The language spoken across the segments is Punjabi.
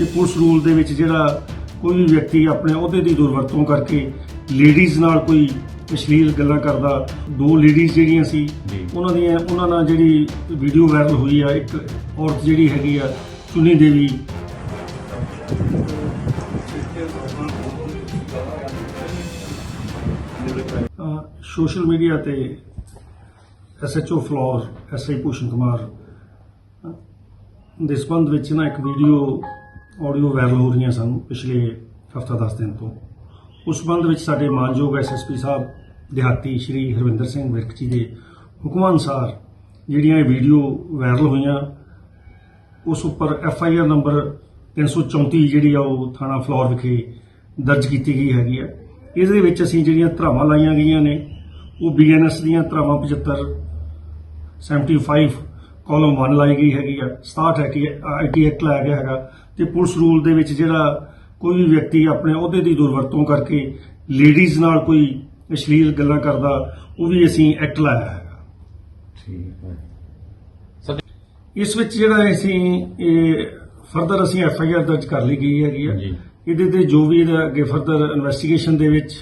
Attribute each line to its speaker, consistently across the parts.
Speaker 1: ਕਿ ਪੁਲਿਸ ਰੂਲ ਦੇ ਵਿੱਚ ਜਿਹੜਾ ਕੋਈ ਵੀ ਵਿਅਕਤੀ ਆਪਣੇ ਅਹੁਦੇ ਦੀ ਦੁਰਵਰਤੋਂ ਕਰਕੇ ਲੇਡੀਜ਼ ਨਾਲ ਕੋਈ ਅਸ਼ਲੀਲ ਗੱਲਾਂ ਕਰਦਾ ਦੋ ਲੇਡੀਜ਼ ਜਿਹੜੀਆਂ ਸੀ। ਉਹਨਾਂ ਦੀਆਂ ਉਹਨਾਂ ਨਾਲ ਜਿਹੜੀ ਵੀਡੀਓ ਵਾਇਰਲ ਹੋਈ ਆ ਇੱਕ ਔਰਤ ਜਿਹੜੀ ਹੈਗੀ ਆ ਚੁਨੀ ਦੇਵੀ ਸੋਸ਼ਲ ਮੀਡੀਆ ਤੇ ਐਸਐਚਓ ਫਲੋਰ ਐਸਆਈ ਭੂਸ਼ਣ ਕੁਮਾਰ ਦੇ ਸੰਬੰਧ ਵਿੱਚ ਨਾ ਇੱਕ ਵੀਡੀਓ ਆਡੀਓ ਵਾਇਰਲ ਹੋ ਰਹੀਆਂ ਸਨ ਪਿਛਲੇ ਹਫਤਾ 10 ਦਿਨ ਤੋਂ। ਉਸ ਸੰਬੰਧ ਵਿੱਚ ਸਾਡੇ ਮਾਨਯੋਗ ਐਸਐਸਪੀ ਸਾਹਿਬ, ਦਿਹਾਤੀ ਸ਼੍ਰੀ ਹਰਵਿੰਦਰ ਸਿੰਘ ਵਿਰਕ ਜੀ ਦੇ ਹੁਕਮਾਂ ਅਨੁਸਾਰ ਜਿਹੜੀਆਂ ਇਹ ਵੀਡੀਓ ਵਾਇਰਲ ਹੋਈਆਂ, ਉਸ ਉੱਪਰ ਐਫ ਆਈ ਆਰ ਨੰਬਰ 334 ਜਿਹੜੀ ਆ ਉਹ ਥਾਣਾ ਫਲੋਰ ਵਿਖੇ ਦਰਜ ਕੀਤੀ ਗਈ ਹੈਗੀ ਆ। ਇਹਦੇ ਵਿੱਚ ਅਸੀਂ ਜਿਹੜੀਆਂ ਧਰਾਵਾਂ ਲਾਈਆਂ ਗਈਆਂ ਨੇ, ਉਹ ਬੀਐਨਐਸ ਦੀਆਂ ਧਰਾਵਾਂ 75 75 ਕਾਲਮ 1 ਲਾਈ ਗਈ ਹੈਗੀ ਆ 67 ਹੈ ਕਿ ਆਈਟੀ ਐਕਟ ਲਾਇਆ ਗਿਆ ਹੈਗਾ। ਤੇ ਪੁਲਿਸ ਰੂਲ ਦੇ ਵਿੱਚ ਜਿਹੜਾ ਕੋਈ ਵੀ ਵਿਅਕਤੀ ਆਪਣੇ ਅਹੁਦੇ ਦੀ ਦੁਰਵਰਤੋਂ ਕਰਕੇ ਲੇਡੀਜ਼ ਨਾਲ ਕੋਈ ਅਸ਼ਲੀਲ ਗੱਲਾਂ ਕਰਦਾ ਉਹ ਵੀ ਅਸੀਂ ਐਕਟ ਲਾਇਆ ਹੈਗਾ।
Speaker 2: ਠੀਕ ਹੈ।
Speaker 1: ਇਸ ਵਿੱਚ ਜਿਹੜਾ ਅਸੀਂ ਇਹ ਫਰਦਰ ਅਸੀਂ ਐਫ ਆਈ ਆਰ ਦਰਜ ਕਰ ਲਈ ਗਈ ਹੈਗੀ ਆ। ਇਹਦੇ ਤੇ ਜੋ ਵੀ ਇਹਦਾ ਅੱਗੇ ਫਰਦਰ ਇਨਵੈਸਟੀਗੇਸ਼ਨ ਦੇ ਵਿੱਚ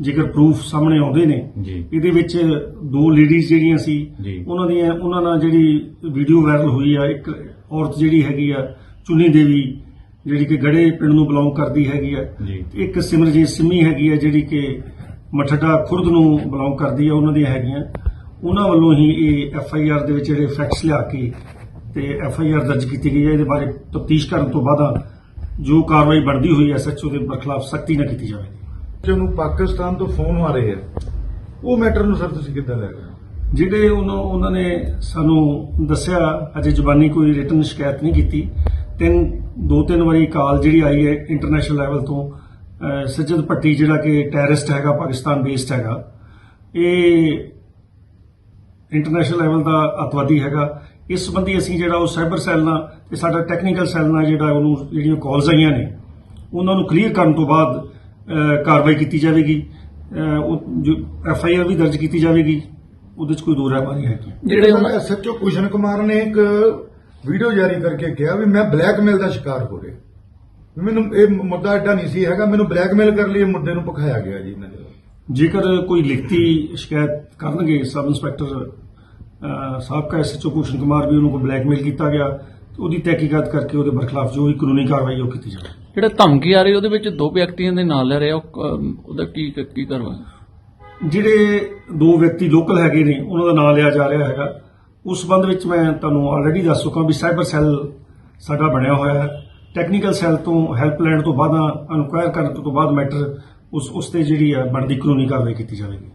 Speaker 1: ਜੇਕਰ ਪ੍ਰੂਫ ਸਾਹਮਣੇ ਆਉਂਦੇ ਨੇ
Speaker 2: ਜੀ।
Speaker 1: ਇਹਦੇ ਵਿੱਚ ਦੋ ਲੇਡੀਜ਼ ਜਿਹੜੀਆਂ ਸੀ
Speaker 2: ਜੀ।
Speaker 1: ਉਹਨਾਂ ਦੀਆਂ ਉਹਨਾਂ ਨਾਲ ਜਿਹੜੀ ਵੀਡੀਓ ਵਾਇਰਲ ਹੋਈ ਆ ਇੱਕ ਔਰਤ ਜਿਹੜੀ ਹੈਗੀ ਆ ਚੁਨੀ ਦੇਵੀ ਜਿਹੜੀ ਕਿ ਗੜੇ ਪਿੰਡ ਨੂੰ ਬਿਲੋਂਗ ਕਰਦੀ ਹੈਗੀ ਆ
Speaker 2: ਜੀ।
Speaker 1: ਇੱਕ ਸਿਮਰਜੀਤ ਸਿੰਮੀ ਹੈਗੀ ਆ ਜਿਹੜੀ ਕਿ ਮਠੜਾ ਖੁਰਦ ਨੂੰ ਬਿਲੋਂਗ ਕਰਦੀ ਆ ਉਹਨਾਂ ਦੀਆਂ ਹੈਗੀਆਂ ਉਹਨਾਂ ਵੱਲੋਂ ਹੀ ਇਹ ਐਫ ਆਈ ਆਰ ਦੇ ਵਿੱਚ ਜਿਹੜੇ ਫੈਕਟਸ ਲਿਆ ਕੇ ਤੇ ਐਫ ਆਈ ਆਰ ਦਰਜ ਕੀਤੀ ਗਈ ਹੈ ਇਹਦੇ ਬਾਰੇ ਤਫਤੀਸ਼ ਕਰਨ ਤੋਂ ਬਾਅਦ ਜੋ ਕਾਰਵਾਈ ਬਣਦੀ ਹੋਈ ਐਸ ਐਚ ਓ ਦੇ ਬਰਖਲਾਫ ਸਖਤੀ ਨਾਲ ਕੀਤੀ ਜਾਵੇਗੀ
Speaker 3: ਜਿਹਨੂੰ ਪਾਕਿਸਤਾਨ ਤੋਂ ਫੋਨ ਆ ਰਹੇ ਆ। ਉਹ ਮੈਟਰ ਨੂੰ ਸਰ ਤੁਸੀਂ ਕਿੱਦਾਂ ਲੈ ਰਹੇ ਹੋ?
Speaker 1: ਜਿਹੜੇ ਉਹਨਾਂ ਉਹਨਾਂ ਨੇ ਸਾਨੂੰ ਦੱਸਿਆ ਅਜੇ ਜ਼ੁਬਾਨੀ ਕੋਈ ਰਿਟਨ ਸ਼ਿਕਾਇਤ ਨਹੀਂ ਕੀਤੀ। ਤਿੰਨ ਦੋ ਤਿੰਨ ਵਾਰੀ ਕਾਲ ਜਿਹੜੀ ਆਈ ਹੈ ਇੰਟਰਨੈਸ਼ਨਲ ਲੈਵਲ ਤੋਂ ਅਹ, ਸੱਜਦ ਭੱਟੀ ਜਿਹੜਾ ਕਿ ਟੈਰਰਿਸਟ ਹੈਗਾ ਪਾਕਿਸਤਾਨ ਬੇਸਡ ਹੈਗਾ ਇਹ ਇੰਟਰਨੈਸ਼ਨਲ ਲੈਵਲ ਦਾ ਅਤਵਾਦੀ ਹੈਗਾ। ਇਸ ਸੰਬੰਧੀ ਅਸੀਂ ਜਿਹੜਾ ਉਹ ਸਾਈਬਰ ਸੈੱਲ ਨਾਲ ਤੇ ਸਾਡਾ ਟੈਕਨੀਕਲ ਸੈੱਲ ਨਾਲ ਜਿਹੜਾ ਉਹਨੂੰ ਜਿਹੜੀਆਂ ਕਾਲਸ ਆਈਆਂ ਨੇ ਉਹਨਾਂ ਨੂੰ ਕਲੀਅਰ ਕਰਨ ਤੋਂ ਬਾਅਦ ਕਾਰਵਾਈ ਕੀਤੀ ਜਾਵੇਗੀ। ਉਹ ਜੋ ਐਫ ਆਈ ਆਰ ਵੀ ਦਰਜ ਕੀਤੀ ਜਾਵੇਗੀ ਉਹਦੇ 'ਚ ਕੋਈ ਦੋ ਰਾਹ ਨਹੀਂ ਹੈਗੀ
Speaker 3: ਜਿਹੜੇ ਐਸਐਚਓ ਕੁਸ਼ਨ ਕੁਮਾਰ ਨੇ ਇੱਕ ਵੀਡੀਓ ਜਾਰੀ ਕਰਕੇ ਕਿਹਾ ਵੀ ਮੈਂ ਬਲੈਕਮੇਲ ਦਾ ਸ਼ਿਕਾਰ ਹੋ ਰਿਹਾ। ਮੈਨੂੰ ਇਹ ਮੁੱਦਾ ਐਡਾ ਨਹੀਂ ਸੀ ਹੈਗਾ ਮੈਨੂੰ ਬਲੈਕਮੇਲ ਕਰਨ ਲਈ ਇਹ ਮੁੱਦੇ ਨੂੰ ਪਖਾਇਆ ਗਿਆ ਜੀ ਇਹਨਾਂ ਨੇ
Speaker 1: ਜੇਕਰ ਕੋਈ ਲਿਖਤੀ ਸ਼ਿਕਾਇਤ ਕਰਨਗੇ ਸਬ ਇੰਸਪੈਕਟਰ ਸਾਬਕਾ ਐਸਐਚਓ ਭੂਸ਼ਣ ਕੁਮਾਰ ਵੀ ਉਹਨੂੰ ਕੋਈ ਬਲੈਕਮੇਲ ਕੀਤਾ ਗਿਆ ਉਹਦੀ ਤਹਿਕੀਕਾਤ ਕਰਕੇ ਉਹਦੇ ਬਰਖਲਾਫ ਜੋ ਵੀ ਕਾਨੂੰਨੀ ਕਾਰਵਾਈ ਉਹ ਕੀਤੀ ਜਾਵੇ
Speaker 4: ਜਿਹੜਾ ਧਮਕੀ ਆ ਰਹੀ ਉਹਦੇ ਵਿੱਚ ਦੋ ਵਿਅਕਤੀਆਂ ਦੇ ਨਾਂ ਲੈ ਰਿਹਾ ਉਹ ਅਮ, ਉਹਦਾ ਕੀ ਕੀ ਕਰਵਾ
Speaker 1: ਜਿਹੜੇ ਦੋ ਵਿਅਕਤੀ ਲੋਕਲ ਹੈਗੇ ਨੇ ਉਹਨਾਂ ਦਾ ਨਾਮ ਲਿਆ ਜਾ ਰਿਹਾ ਹੈਗਾ। ਉਸ ਸੰਬੰਧ ਵਿੱਚ ਮੈਂ ਤੁਹਾਨੂੰ ਆਲਰੇਡੀ ਦੱਸ ਚੁੱਕਾ ਵੀ ਸਾਈਬਰ ਸੈੱਲ ਸਾਡਾ ਬਣਿਆ ਹੋਇਆ ਹੈ। ਟੈਕਨੀਕਲ ਸੈੱਲ ਤੋਂ ਹੈਲਪ ਲੈਣ ਤੋਂ ਬਾਅਦ ਇਨਕੁਆਇਰ ਕਰਨ ਤੋਂ ਬਾਅਦ ਮੈਟਰ ਉਸ ਉਸ ਤੇ ਜਿਹੜੀ ਹੈ ਬਣਦੀ ਕਾਨੂੰਨੀ ਕਾਰਵਾਈ ਕੀਤੀ ਜਾਵੇਗੀ।